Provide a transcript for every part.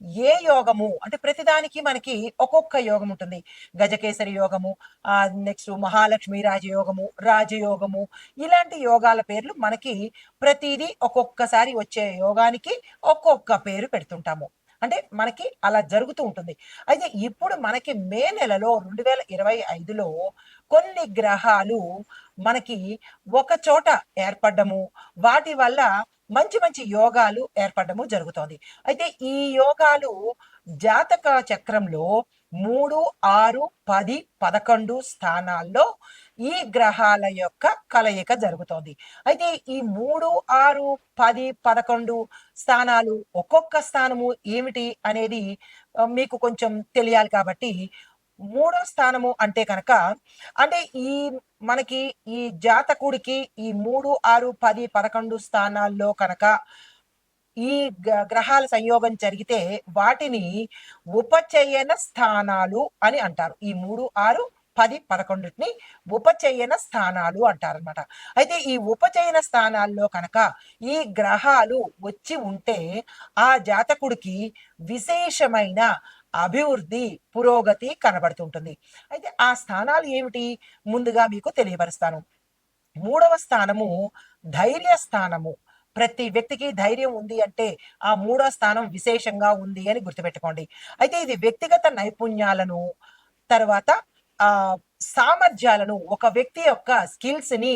ఏ యోగము? అంటే ప్రతిదానికి మనకి ఒక్కొక్క యోగం ఉంటుంది. గజకేసరి యోగము ఆ నెక్స్ట్ మహాలక్ష్మి రాజయోగము రాజయోగము ఇలాంటి యోగాల పేర్లు మనకి ప్రతిదీ ఒక్కొక్కసారి వచ్చే యోగానికి ఒక్కొక్క పేరు పెడుతుంటాము. అంటే మనకి అలా జరుగుతూ ఉంటుంది. అయితే ఇప్పుడు మనకి మే నెలలో రెండు వేల ఇరవై ఐదులో కొన్ని గ్రహాలు మనకి ఒక చోట ఏర్పడము వాటి వల్ల మంచి మంచి యోగాలు ఏర్పడము జరుగుతోంది. అయితే ఈ యోగాలు జాతక చక్రంలో మూడు ఆరు పది పదకొండు స్థానాల్లో ఈ గ్రహాల యొక్క కలయిక జరుగుతోంది. అయితే ఈ మూడు ఆరు పది పదకొండు స్థానాలు ఒక్కొక్క స్థానము ఏమిటి అనేది మీకు కొంచెం తెలియాలి కాబట్టి మూడో స్థానము అంటే కనుక అంటే ఈ మనకి ఈ జాతకుడికి ఈ మూడు ఆరు పది పదకొండు స్థానాల్లో కనుక ఈ గ్రహాల సంయోగం జరిగితే వాటిని ఉపచయన స్థానాలు అని అంటారు. ఈ మూడు ఆరు పది పదకొండుని ఉపచయన స్థానాలు అంటారనమాట అయితే ఈ ఉపచయన స్థానాల్లో కనుక ఈ గ్రహాలు వచ్చి ఉంటే ఆ జాతకుడికి విశేషమైన అభివృద్ధి పురోగతి కనబడుతుంటుంది. అయితే ఆ స్థానాలు ఏమిటి? ముందుగా మీకు తెలియపరుస్తాను. మూడవ స్థానము ధైర్య స్థానము. ప్రతి వ్యక్తికి ధైర్యం ఉంది అంటే ఆ మూడో స్థానం విశేషంగా ఉంది అని గుర్తుపెట్టుకోండి. అయితే ఇది వ్యక్తిగత నైపుణ్యాలను తర్వాత ఆ సామర్థ్యాలను ఒక వ్యక్తి యొక్క స్కిల్స్ని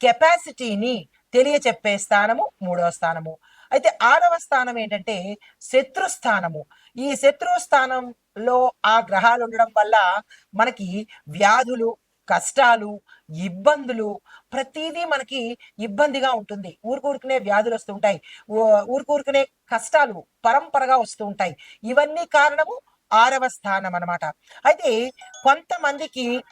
కెపాసిటీని తెలియచెప్పే స్థానము మూడవ స్థానము. అయితే ఆరవ స్థానం ఏంటంటే శత్రు స్థానము. ఈ శత్రు స్థానంలో ఆ గ్రహాలు ఉండడం వల్ల మనకి వ్యాధులు కష్టాలు ఇబ్బందులు ప్రతిదీ మనకి ఇబ్బందిగా ఉంటుంది. ఊరుకూరుకునే వ్యాధులు వస్తుంటాయి ఊ- ఊరుకూరుకునే కష్టాలు పరంపరగా వస్తూ ఉంటాయి. ఇవన్నీ కారణము ఆరవ స్థానం అన్నమాట. అయితే కొంతమందికి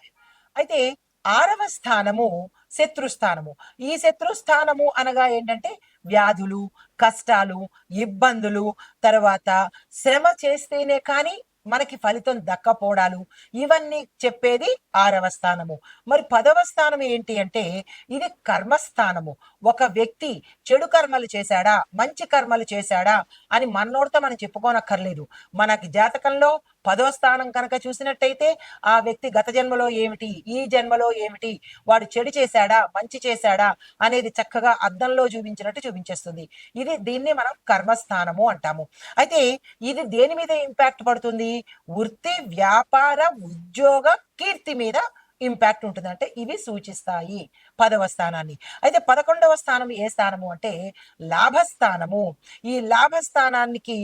అయితే ఆరవ స్థానము శత్రుస్థానము. ఈ శత్రుస్థానము అనగా ఏంటంటే వ్యాధులు కష్టాలు ఇబ్బందులు తర్వాత శ్రమ చేస్తేనే కానీ మనకి ఫలితం దక్కపోవడాలు. ఇవన్నీ చెప్పేది ఆరవ స్థానము. మరి పదవ స్థానం ఏంటి అంటే ఇది కర్మస్థానము. ఒక వ్యక్తి చెడు కర్మలు చేశాడా? మంచి కర్మలు చేశాడా? అని మనోడితో మనం చెప్పుకోనక్కర్లేదు. మనకి జాతకంలో పదో స్థానం కనుక చూసినట్టయితే ఆ వ్యక్తి గత జన్మలో ఏమిటి? ఈ జన్మలో ఏమిటి? వాడు చెడు చేశాడా? మంచి చేశాడా? అనేది చక్కగా అద్దంలో చూపించినట్టు చూపించేస్తుంది. ఇది దీన్ని మనం కర్మస్థానము అంటాము. అయితే ఇది దేని మీద ఇంపాక్ట్ పడుతుంది? వృత్తి వ్యాపార ఉద్యోగ కీర్తి మీద ఇంపాక్ట్ ఉంటుంది అంటే ఇవి సూచిస్తాయి. పదవ స్థానాన్ని. అయితే పదకొండవ స్థానం ఏ స్థానము అంటే లాభస్థానము. ఈ లాభస్థానానికి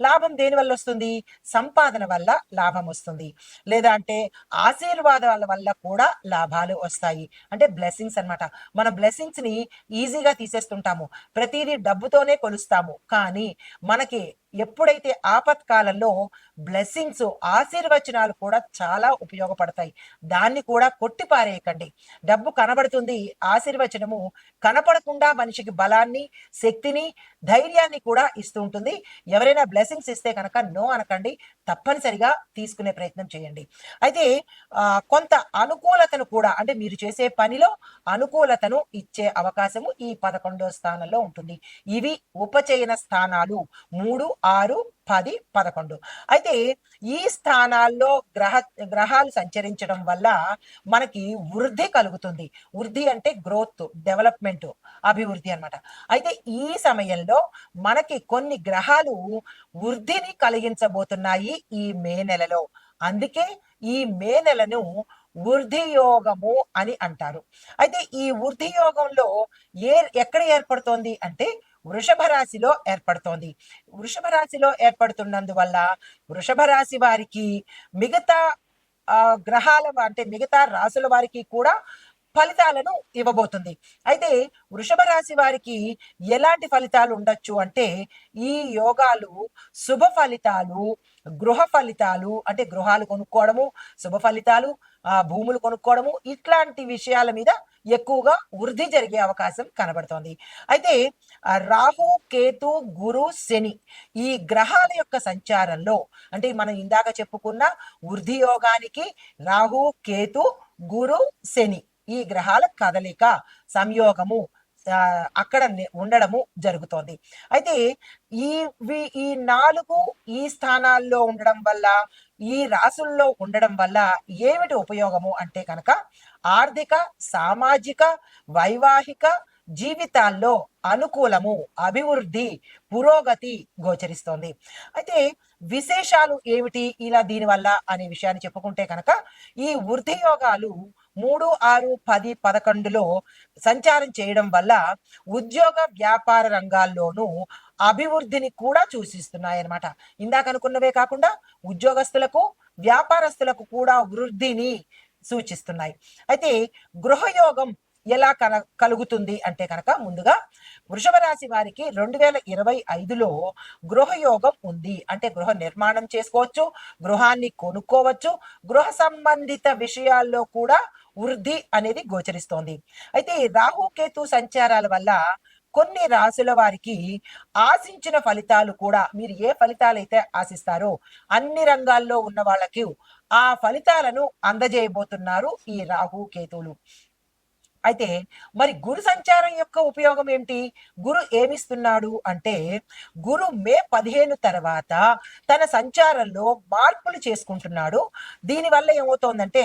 లాభం దేని వల్ల వస్తుంది? సంపాదన వల్ల లాభం వస్తుంది. లేదా అంటే ఆశీర్వాదాల వల్ల కూడా లాభాలు వస్తాయి. అంటే బ్లెస్సింగ్స్ అన్నమాట. మన బ్లెస్సింగ్స్ని ఈజీగా తీసేస్తుంటాము. ప్రతిదీ డబ్బుతోనే కొలుస్తాము. కానీ మనకి ఎప్పుడైతే ఆపత్కాలంలో బ్లెస్సింగ్స్ ఆశీర్వచనాలు కూడా చాలా ఉపయోగపడతాయి. దాన్ని కూడా కొట్టిపారేయకండి. డబ్బు కనబడుతుంది ఆశీర్వచనము కనపడకుండా మనిషికి బలాన్ని శక్తిని ధైర్యాన్ని కూడా ఇస్తూ ఉంటుంది. ఎవరైనా బ్లెస్సింగ్స్ ఇస్తే కనుక నో అనకండి. తప్పనిసరిగా తీసుకునే ప్రయత్నం చేయండి. అయితే కొంత అనుకూలతను కూడా అంటే మీరు చేసే పనిలో అనుకూలతను ఇచ్చే అవకాశము ఈ పదకొండో స్థానంలో ఉంటుంది. ఇవి ఉపచయన స్థానాలు. మూడు ఆరు పది పదకొండు. అయితే ఈ స్థానాల్లో గ్రహ గ్రహాలు సంచరించడం వల్ల మనకి వృద్ధి కలుగుతుంది. వృద్ధి అంటే గ్రోత్ డెవలప్మెంట్ అభివృద్ధి అన్నమాట. అయితే ఈ సమయంలో మనకి కొన్ని గ్రహాలు వృద్ధిని కలిగించబోతున్నాయి ఈ మే నెలలో. అందుకే ఈ మే నెలను వృద్ధి యోగము అని అంటారు. అయితే ఈ వృద్ధి యోగంలో ఏ ఎక్కడ ఏర్పడుతోంది అంటే వృషభ రాశిలో ఏర్పడుతోంది. వృషభ రాశిలో ఏర్పడుతున్నందువల్ల వృషభ రాశి వారికి మిగతా గ్రహాల అంటే మిగతా రాసుల వారికి కూడా ఫలితాలను ఇవ్వబోతుంది. అయితే వృషభ రాశి వారికి ఎలాంటి ఫలితాలు ఉండొచ్చు అంటే ఈ యోగాలు శుభ ఫలితాలు గృహ ఫలితాలు అంటే గృహాలు కొనుక్కోవడము శుభ ఫలితాలు ఆ భూములు కొనుక్కోవడము ఇట్లాంటి విషయాల మీద ఎక్కువగా వృద్ధి జరిగే అవకాశం కనబడుతోంది. అయితే రాహు కేతు గురు శని ఈ గ్రహాల యొక్క సంచారంలో అంటే మనం ఇందాక చెప్పుకున్న వృద్ధి యోగానికి రాహు కేతు గురు శని ఈ గ్రహాల కదలిక సంయోగము అక్కడ ఉండడము జరుగుతోంది. అయితే ఈ వి- ఈ నాలుగు ఈ స్థానాల్లో ఉండడం వల్ల ఈ రాసుల్లో ఉండడం వల్ల ఏమిటి ఉపయోగము అంటే కనుక ఆర్థిక సామాజిక వైవాహిక జీవితాల్లో అనుకూలము అభివృద్ధి పురోగతి గోచరిస్తోంది. అయితే విశేషాలు ఏమిటి ఇలా దీనివల్ల అనే విషయాన్ని చెప్పుకుంటే కనుక ఈ వృద్ధి యోగాలు మూడు ఆరు పది పదకొండులో సంచారం చేయడం వల్ల ఉద్యోగ వ్యాపార రంగాల్లోనూ అభివృద్ధిని కూడా సూచిస్తున్నాయి అన్నమాట ఇందాక అనుకున్నవే కాకుండా ఉద్యోగస్తులకు వ్యాపారస్తులకు కూడా వృద్ధిని సూచిస్తున్నాయి. అయితే గృహయోగం ఎలా కల కలుగుతుంది అంటే కనుక ముందుగా వృషభ రాశి వారికి రెండు వేల ఇరవై ఐదులో గృహయోగం ఉంది. అంటే గృహ నిర్మాణం చేసుకోవచ్చు గృహాన్ని కొనుక్కోవచ్చు గృహ సంబంధిత విషయాల్లో కూడా వృద్ధి అనేది గోచరిస్తోంది. అయితే రాహుకేతు సంచారాల వల్ల కొన్ని రాసుల వారికి ఆశించిన ఫలితాలు కూడా మీరు ఏ ఫలితాలు అయితే ఆశిస్తారో అన్ని రంగాల్లో ఉన్న వాళ్ళకి ఆ ఫలితాలను అందజేయబోతున్నారు ఈ రాహు కేతువులు. అయితే మరి గురు సంచారం యొక్క ఉపయోగం ఏంటి గురు ఏమిస్తున్నాడు అంటే గురు మే పదిహేను తర్వాత తన సంచారంలో మార్పులు చేసుకుంటున్నాడు. దీనివల్ల ఏమవుతోందంటే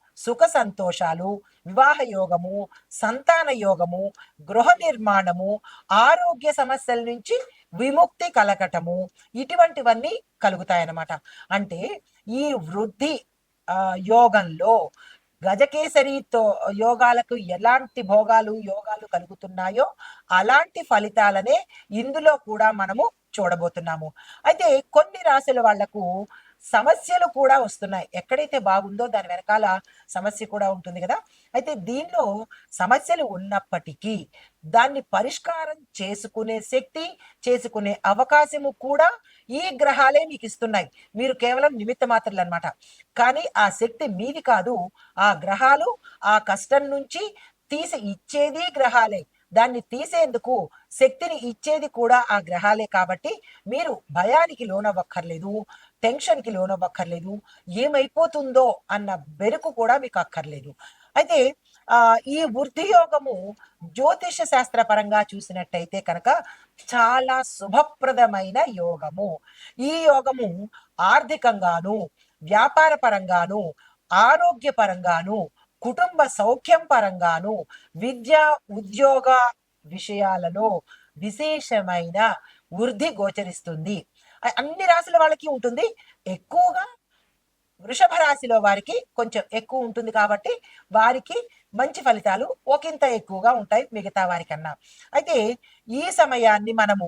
సుఖ సంతోషాలు వివాహ యోగము సంతాన యోగము గృహ నిర్మాణము ఆరోగ్య సమస్యల నుంచి విముక్తి కలగటము ఇటువంటివన్నీ కలుగుతాయన్నమాట. అంటే ఈ వృద్ధి ఆ, యోగంలో గజకేసరితో యోగాలకు ఎలాంటి భోగాలు యోగాలు కలుగుతున్నాయో అలాంటి ఫలితాలనే ఇందులో కూడా మనము చూడబోతున్నాము. అయితే కొన్ని రాశుల వాళ్ళకు సమస్యలు కూడా వస్తున్నాయి. ఎక్కడైతే బాగుందో దాని వెనకాల సమస్య కూడా ఉంటుంది కదా. అయితే దీనిలో సమస్యలు ఉన్నప్పటికీ దాన్ని పరిష్కారం చేసుకునే శక్తి చేసుకునే అవకాశము కూడా ఈ గ్రహాలే మీకు ఇస్తున్నాయి. మీరు కేవలం నిమిత్త మాత్రలు అనమాట కానీ ఆ శక్తి మీది కాదు. ఆ గ్రహాలు ఆ కష్టం నుంచి తీసి ఇచ్చేది గ్రహాలే. దాన్ని తీసేందుకు శక్తిని ఇచ్చేది కూడా ఆ గ్రహాలే కాబట్టి మీరు భయానికి లోనవ్వక్కర్లేదు. టెన్షన్కి లోనవ్వక్కర్లేదు. ఏమైపోతుందో అన్న బెరుకు కూడా మీకు అక్కర్లేదు అయితే ఈ వృద్ధి యోగము జ్యోతిష శాస్త్ర పరంగా చూసినట్టయితే కనుక చాలా శుభప్రదమైన యోగము. ఈ యోగము ఆర్థికంగాను వ్యాపార పరంగాను ఆరోగ్య పరంగాను కుటుంబ సౌఖ్యం పరంగాను విద్య ఉద్యోగ విషయాలలో విశేషమైన వృద్ధి గోచరిస్తుంది. అన్ని రాశుల వాళ్ళకి ఉంటుంది. ఎక్కువగా వృషభ రాశిలో వారికి కొంచెం ఎక్కువ ఉంటుంది కాబట్టి వారికి మంచి ఫలితాలు ఒకంత ఎక్కువగా ఉంటాయి మిగతా వారికన్నా. అయితే ఈ సమయాన్ని మనము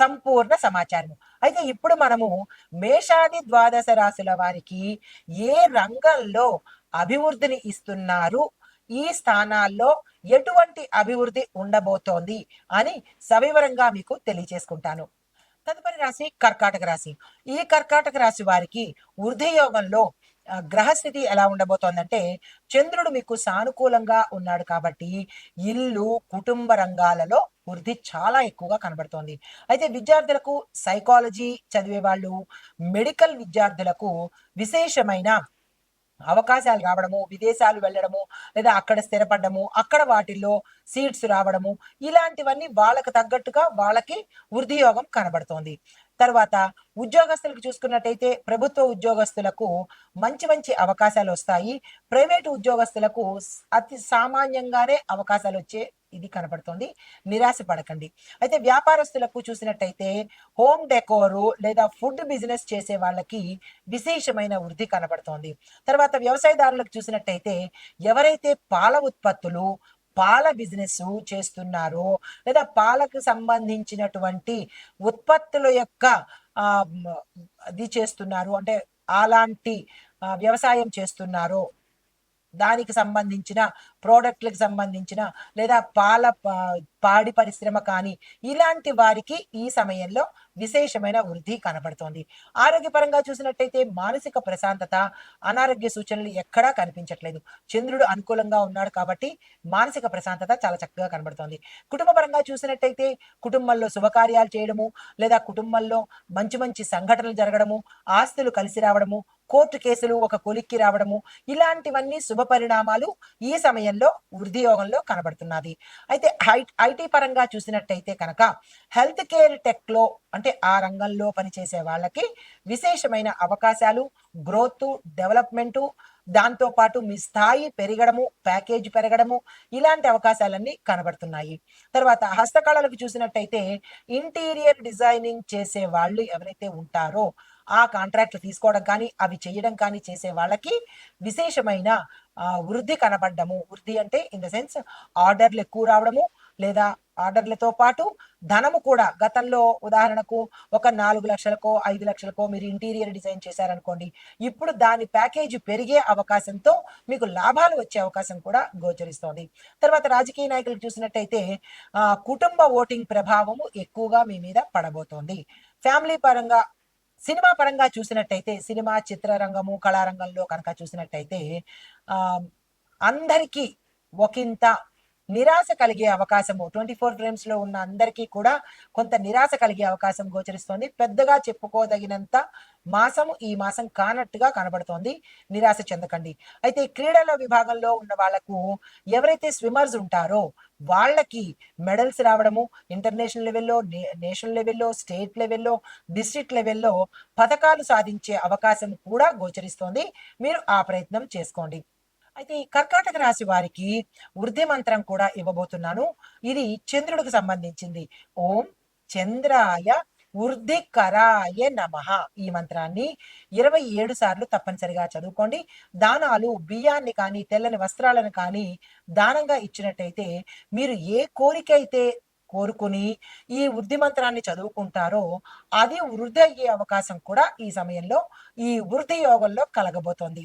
సంపూర్ణ సమాచారం అయితే ఇప్పుడు మనము మేషాది ద్వాదశ రాశుల వారికి ఏ రంగంలో అభివృద్ధిని ఇస్తున్నారు? ఈ స్థానాల్లో ఎటువంటి అభివృద్ధి ఉండబోతోంది అని సవివరంగా మీకు తెలియజేసుకుంటాను. తదుపరి రాశి కర్కాటక రాశి. ఈ కర్కాటక రాశి వారికి వృద్ధి యోగంలో గ్రహస్థితి ఎలా ఉండబోతోందంటే చంద్రుడు మీకు సానుకూలంగా ఉన్నాడు కాబట్టి ఇల్లు కుటుంబ రంగాలలో వృద్ధి చాలా ఎక్కువగా కనబడుతోంది. అయితే విద్యార్థులకు సైకాలజీ చదివే వాళ్ళు మెడికల్ విద్యార్థులకు విశేషమైన అవకాశాలు రావడము విదేశాలు వెళ్ళడము లేదా అక్కడ స్థిరపడము అక్కడ వాటిల్లో సీట్స్ రావడము ఇలాంటివన్నీ వాళ్ళకు తగ్గట్టుగా వాళ్ళకి వృద్ధియోగం కనబడుతోంది. తర్వాత ఉద్యోగస్తులకు చూసుకున్నట్టయితే ప్రభుత్వ ఉద్యోగస్తులకు మంచి మంచి అవకాశాలు వస్తాయి. ప్రైవేటు ఉద్యోగస్తులకు అతి సామాన్యంగానే అవకాశాలు వచ్చే ఇది కనబడుతోంది. నిరాశ పడకండి. అయితే వ్యాపారస్తులకు చూసినట్టయితే హోమ్ డెకోరు లేదా ఫుడ్ బిజినెస్ చేసే వాళ్ళకి విశేషమైన వృద్ధి కనబడుతోంది. తర్వాత వ్యవసాయదారులకు చూసినట్టయితే ఎవరైతే పాల ఉత్పత్తులు పాల బిజినెస్ చేస్తున్నారో లేదా పాలకు సంబంధించినటువంటి ఉత్పత్తుల యొక్క అది చేస్తున్నారు. అంటే అలాంటి వ్యవసాయం చేస్తున్నారో దానికి సంబంధించిన ప్రోడక్ట్లకు సంబంధించిన లేదా పాల పాడి పరిశ్రమ కానీ ఇలాంటి వారికి ఈ సమయంలో విశేషమైన వృద్ధి కనబడుతోంది. ఆరోగ్యపరంగా చూసినట్టయితే మానసిక ప్రశాంతత అనారోగ్య సూచనలు ఎక్కడా కనిపించట్లేదు. చంద్రుడు అనుకూలంగా ఉన్నాడు కాబట్టి మానసిక ప్రశాంతత చాలా చక్కగా కనబడుతోంది. కుటుంబపరంగా చూసినట్టయితే కుటుంబంలో శుభకార్యాలు చేయడము లేదా కుటుంబంలో మంచి మంచి సంఘటనలు జరగడము ఆస్తులు కలిసి రావడము కోర్టు కేసులు ఒక కొలిక్కి రావడము ఇలాంటివన్నీ శుభ పరిణామాలు ఈ సమయంలో వృద్ధి యోగంలో కనబడుతున్నది. అయితే ఐటీ పరంగా చూసినట్టయితే కనుక హెల్త్ కేర్ టెక్లో అంటే ఆ రంగంలో పనిచేసే వాళ్ళకి విశేషమైన అవకాశాలు గ్రోత్ డెవలప్మెంట్ దాంతో పాటు మీ స్థాయి పెరగడము ప్యాకేజ్ పెరగడము ఇలాంటి అవకాశాలన్నీ కనబడుతున్నాయి. తర్వాత హస్తకళలకు చూసినట్టయితే ఇంటీరియర్ డిజైనింగ్ చేసే వాళ్ళు ఎవరైతే ఉంటారో ఆ కాంట్రాక్ట్లు తీసుకోవడం కానీ అవి చేయడం కానీ చేసే వాళ్ళకి విశేషమైన వృద్ధి కనబడ్డము. వృద్ధి అంటే ఇన్ ద సెన్స్ ఆర్డర్లు ఎక్కువ రావడము లేదా ఆర్డర్లతో పాటు ధనము కూడా. గతంలో ఉదాహరణకు ఒక నాలుగు లక్షలకో ఐదు లక్షలకో మీరు ఇంటీరియర్ డిజైన్ చేశారనుకోండి. ఇప్పుడు దాని ప్యాకేజీ పెరిగే అవకాశంతో మీకు లాభాలు వచ్చే అవకాశం కూడా గోచరిస్తోంది. తర్వాత రాజకీయ నాయకులు చూసినట్టయితే కుటుంబ ఓటింగ్ ప్రభావము ఎక్కువగా మీ మీద పడబోతోంది. ఫ్యామిలీ పరంగా సినిమా పరంగా చూసినట్టయితే సినిమా చిత్రరంగము కళారంగంలో కనుక చూసినట్టయితే అందరికీ ఒకంత నిరాశ కలిగే అవకాశము ట్వంటీ ఫోర్ డ్రీమ్స్లో ఉన్న అందరికీ కూడా కొంత నిరాశ కలిగే అవకాశం గోచరిస్తోంది. పెద్దగా చెప్పుకోదగినంత మాసము ఈ మాసం కానట్టుగా కనబడుతోంది. నిరాశ చెందకండి. అయితే క్రీడల విభాగంలో ఉన్న వాళ్ళకు ఎవరైతే స్విమ్మర్స్ ఉంటారో వాళ్ళకి మెడల్స్ రావడము ఇంటర్నేషనల్ లెవెల్లో నేషనల్ లెవెల్లో స్టేట్ లెవెల్లో డిస్ట్రిక్ట్ లెవెల్లో పథకాలు సాధించే అవకాశం కూడా గోచరిస్తోంది. మీరు ఆ ప్రయత్నం చేసుకోండి. అయితే ఈ కర్కాటక రాశి వారికి వృద్ధి మంత్రం కూడా ఇవ్వబోతున్నాను. ఇది చంద్రుడికి సంబంధించింది. ఓం చంద్రాయ ఉర్ధికరాయ నమః. ఈ మంత్రాన్ని ఇరవై ఏడు సార్లు తప్పనిసరిగా చదువుకోండి. దానాలు బియ్యాన్ని కానీ తెల్లని వస్త్రాలను కానీ దానంగా ఇచ్చినట్టయితే మీరు ఏ కోరిక అయితే కోరుకుని ఈ వృద్ధి మంత్రాన్ని చదువుకుంటారో అది వృద్ధి అయ్యే అవకాశం కూడా ఈ సమయంలో ఈ వృద్ధి యోగంలో కలగబోతోంది.